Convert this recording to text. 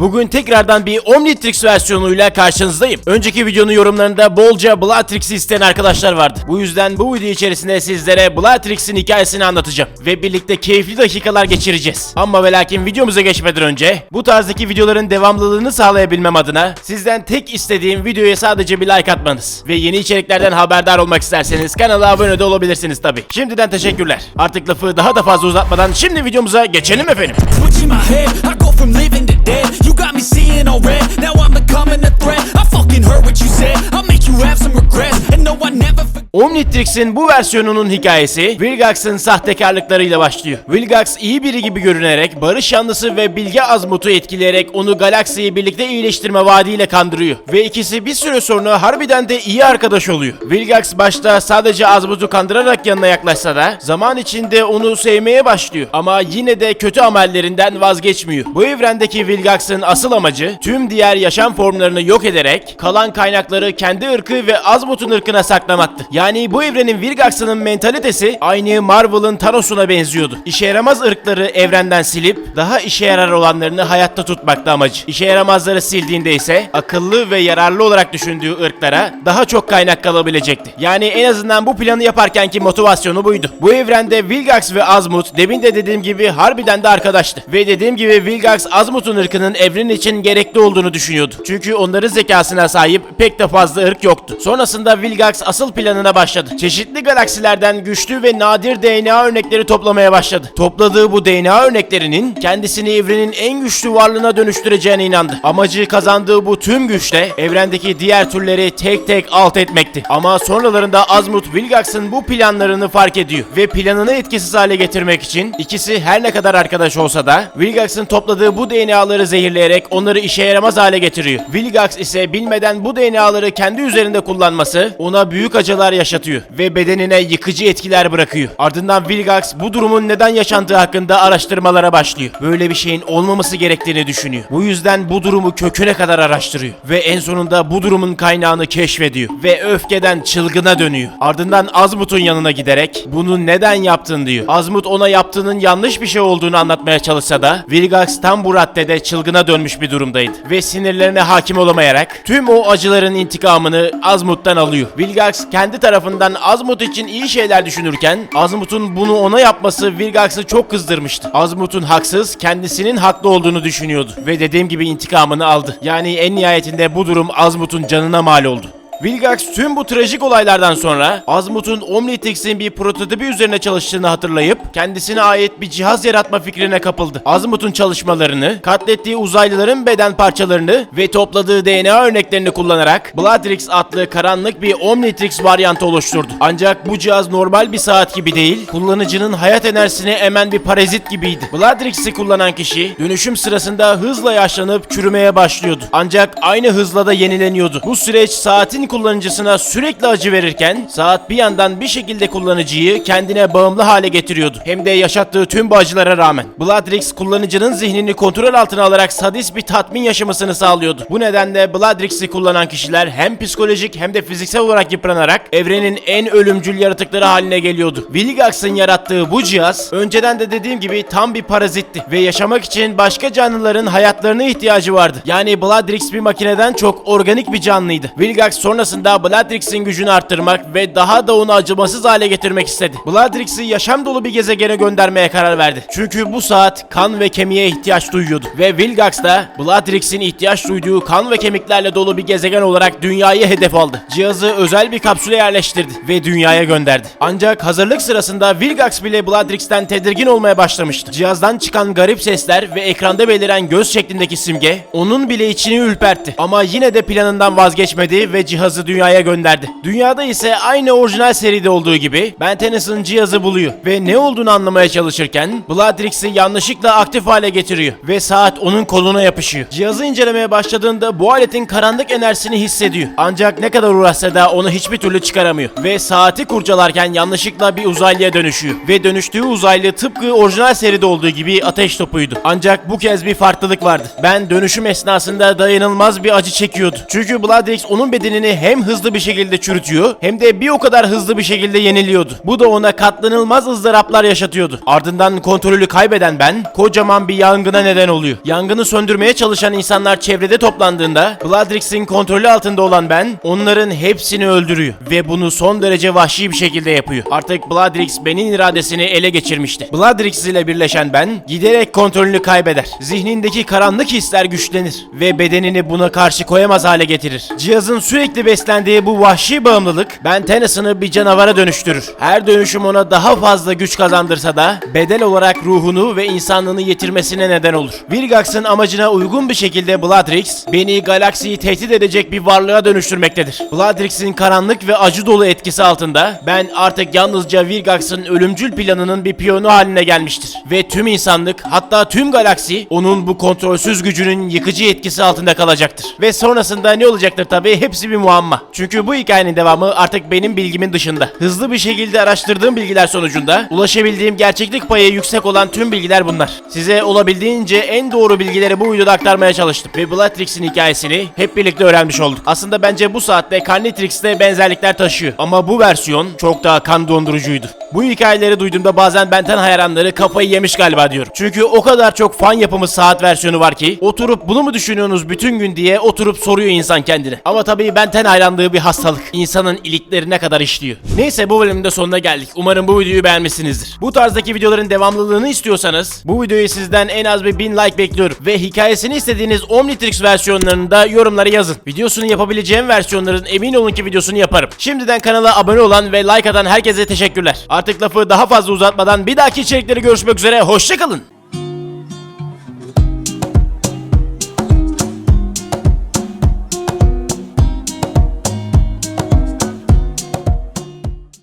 Bugün tekrardan bir Omnitrix versiyonuyla karşınızdayım. Önceki videonun yorumlarında bolca Blatrix'i isteyen arkadaşlar vardı. Bu yüzden bu video içerisinde sizlere Blatrix'in hikayesini anlatacağım. Ve birlikte keyifli dakikalar geçireceğiz. Ama ve lakin videomuza geçmeden önce bu tarzdaki videoların devamlılığını sağlayabilmem adına sizden tek istediğim videoya sadece bir like atmanız. Ve yeni içeriklerden haberdar olmak isterseniz kanala abone de olabilirsiniz tabi. Şimdiden teşekkürler. Artık lafı daha da fazla uzatmadan şimdi videomuza geçelim efendim. All red. Now I'm becoming a threat. Omnitrix'in bu versiyonunun hikayesi Vilgax'ın sahtekarlıklarıyla başlıyor. Vilgax iyi biri gibi görünerek barış yanlısı ve bilge Azmut'u etkileyerek onu galaksiyi birlikte iyileştirme vaadiyle kandırıyor. Ve ikisi bir süre sonra harbiden de iyi arkadaş oluyor. Vilgax başta sadece Azmut'u kandırarak yanına yaklaşsa da zaman içinde onu sevmeye başlıyor. Ama yine de kötü amellerinden vazgeçmiyor. Bu evrendeki Vilgax'ın asıl amacı tüm diğer yaşam formlarını yok ederek kalan kaynakları kendi ırkı ve Azmut'un ırkına saklamaktı. Yani bu evrenin Vilgax'ının mentalitesi aynı Marvel'ın Thanos'una benziyordu. İşe yaramaz ırkları evrenden silip daha işe yarar olanlarını hayatta tutmakta amacı. İşe yaramazları sildiğinde ise akıllı ve yararlı olarak düşündüğü ırklara daha çok kaynak kalabilecekti. Yani en azından bu planı yaparkenki motivasyonu buydu. Bu evrende Vilgax ve Azmut demin de dediğim gibi harbiden de arkadaştı. Ve dediğim gibi Vilgax Azmut'un ırkının evren için gerekli olduğunu düşünüyordu. Çünkü onların zekasına sahip pek de fazla ırk yoktu. Sonrasında Vilgax asıl planına başladı. Çeşitli galaksilerden güçlü ve nadir DNA örnekleri toplamaya başladı. Topladığı bu DNA örneklerinin kendisini evrenin en güçlü varlığına dönüştüreceğine inandı. Amacı kazandığı bu tüm güçle evrendeki diğer türleri tek tek alt etmekti. Ama sonralarında Azmut Vilgax'ın bu planlarını fark ediyor ve planını etkisiz hale getirmek için ikisi her ne kadar arkadaş olsa da Vilgax'ın topladığı bu DNA'ları zehirleyerek onları işe yaramaz hale getiriyor. Vilgax ise bilmeden bu DNA'ları kendi üzerinde kullanması ona büyük acılar yaşatıyor ve bedenine yıkıcı etkiler bırakıyor. Ardından Vilgax bu durumun neden yaşandığı hakkında araştırmalara başlıyor. Böyle bir şeyin olmaması gerektiğini düşünüyor. Bu yüzden bu durumu köküne kadar araştırıyor ve en sonunda bu durumun kaynağını keşfediyor ve öfkeden çılgına dönüyor. Ardından Azmut'un yanına giderek bunu neden yaptın diyor. Azmut ona yaptığının yanlış bir şey olduğunu anlatmaya çalışsa da Vilgax tam bu raddede çılgına dönmüş bir durumdaydı ve sinirlerine hakim olamayarak tüm o acıların intikamını Azmut'tan alıyor. Vilgax kendi tarafından Azmut için iyi şeyler düşünürken Azmut'un bunu ona yapması Vilgax'ı çok kızdırmıştı. Azmut'un haksız, kendisinin haklı olduğunu düşünüyordu ve dediğim gibi intikamını aldı. Yani en nihayetinde bu durum Azmut'un canına mal oldu. Vilgax tüm bu trajik olaylardan sonra Azmut'un Omnitrix'in bir prototipi üzerine çalıştığını hatırlayıp kendisine ait bir cihaz yaratma fikrine kapıldı. Azmut'un çalışmalarını, katlettiği uzaylıların beden parçalarını ve topladığı DNA örneklerini kullanarak Bloodrix adlı karanlık bir Omnitrix varyantı oluşturdu. Ancak bu cihaz normal bir saat gibi değil, kullanıcının hayat enerjisini emen bir parazit gibiydi. Bloodrix'i kullanan kişi dönüşüm sırasında hızla yaşlanıp çürümeye başlıyordu. Ancak aynı hızla da yenileniyordu. Bu süreç saatin kullanıcısına sürekli acı verirken saat bir yandan bir şekilde kullanıcıyı kendine bağımlı hale getiriyordu. Hem de yaşattığı tüm bu acılara rağmen. Bloodrix kullanıcının zihnini kontrol altına alarak sadist bir tatmin yaşamasını sağlıyordu. Bu nedenle Bloodrix'i kullanan kişiler hem psikolojik hem de fiziksel olarak yıpranarak evrenin en ölümcül yaratıkları haline geliyordu. Vilgax'ın yarattığı bu cihaz önceden de dediğim gibi tam bir parazitti ve yaşamak için başka canlıların hayatlarına ihtiyacı vardı. Yani Bloodrix bir makineden çok organik bir canlıydı. Vilgax sonrasında Bloodrix'in gücünü arttırmak ve daha da onu acımasız hale getirmek istedi. Bloodrix'i yaşam dolu bir gezegene göndermeye karar verdi. Çünkü bu saat kan ve kemiğe ihtiyaç duyuyordu. Ve Vilgax da Bloodrix'in ihtiyaç duyduğu kan ve kemiklerle dolu bir gezegen olarak dünyayı hedef aldı. Cihazı özel bir kapsüle yerleştirdi ve dünyaya gönderdi. Ancak hazırlık sırasında Vilgax bile Bloodrix'ten tedirgin olmaya başlamıştı. Cihazdan çıkan garip sesler ve ekranda beliren göz şeklindeki simge onun bile içini ürpertti. Ama yine de planından vazgeçmedi ve cihazı dünyaya gönderdi. Dünyada ise aynı orijinal seride olduğu gibi Ben Tennyson'ın cihazı buluyor ve ne olduğunu anlamaya çalışırken Bloodrix'i yanlışlıkla aktif hale getiriyor ve saat onun koluna yapışıyor. Cihazı incelemeye başladığında bu aletin karanlık enerjisini hissediyor. Ancak ne kadar uğraşsa da onu hiçbir türlü çıkaramıyor ve saati kurcalarken yanlışlıkla bir uzaylıya dönüşüyor ve dönüştüğü uzaylı tıpkı orijinal seride olduğu gibi ateş topuydu. Ancak bu kez bir farklılık vardı. Ben dönüşüm esnasında dayanılmaz bir acı çekiyordu. Çünkü Bloodrix onun bedenini hem hızlı bir şekilde çürütüyor hem de bir o kadar hızlı bir şekilde yeniliyordu. Bu da ona katlanılmaz ızdıraplar yaşatıyordu. Ardından kontrolü kaybeden ben kocaman bir yangına neden oluyor. Yangını söndürmeye çalışan insanlar çevrede toplandığında Bloodrix'in kontrolü altında olan ben onların hepsini öldürüyor ve bunu son derece vahşi bir şekilde yapıyor. Artık Bloodrix benim iradesini ele geçirmişti. Bloodrix ile birleşen ben giderek kontrolünü kaybeder. Zihnindeki karanlık hisler güçlenir ve bedenini buna karşı koyamaz hale getirir. Cihazın sürekli beslendiği bu vahşi bağımlılık Ben Tennyson'ı bir canavara dönüştürür. Her dönüşüm ona daha fazla güç kazandırsa da bedel olarak ruhunu ve insanlığını yitirmesine neden olur. Vilgax'ın amacına uygun bir şekilde Bloodrix beni galaksiyi tehdit edecek bir varlığa dönüştürmektedir. Bloodrix'in karanlık ve acı dolu etkisi altında ben artık yalnızca Vilgax'ın ölümcül planının bir piyonu haline gelmiştir. Ve tüm insanlık hatta tüm galaksi onun bu kontrolsüz gücünün yıkıcı etkisi altında kalacaktır. Ve sonrasında ne olacaktır tabii hepsi bir muamma. Çünkü bu hikayenin devamı artık benim bilgimin dışında. Hızlı bir şekilde araştırdığım bilgiler sonucunda ulaşabildiğim gerçeklik payı yüksek olan tüm bilgiler bunlar. Size olabildiğince en doğru bilgileri bu videoda aktarmaya çalıştım. Ve Bloodrix'in hikayesini hep birlikte öğrenmiş olduk. Aslında bence bu saatte Carnitrix'te benzerlikler taşıyor. Ama bu versiyon çok daha kan dondurucuydu. Bu hikayeleri duyduğumda bazen benten hayranları kafayı yemiş galiba diyorum. Çünkü o kadar çok fan yapımı saat versiyonu var ki oturup bunu mu düşünüyorsunuz bütün gün diye oturup soruyor insan kendine. Ama tabii benten hayranlığı bir hastalık. İnsanın iliklerine kadar işliyor. Neyse bu bölümün de sonuna geldik. Umarım bu videoyu beğenmişsinizdir. Bu tarzdaki videoların devamlılığını istiyorsanız bu videoyu sizden en az bir 1000 like bekliyorum. Ve hikayesini istediğiniz Omnitrix versiyonlarını da yorumlara yazın. Videosunu yapabileceğim versiyonların emin olun ki videosunu yaparım. Şimdiden kanala abone olan ve like atan herkese teşekkürler. Artık lafı daha fazla uzatmadan bir dahaki içerikleri görüşmek üzere. Hoşçakalın.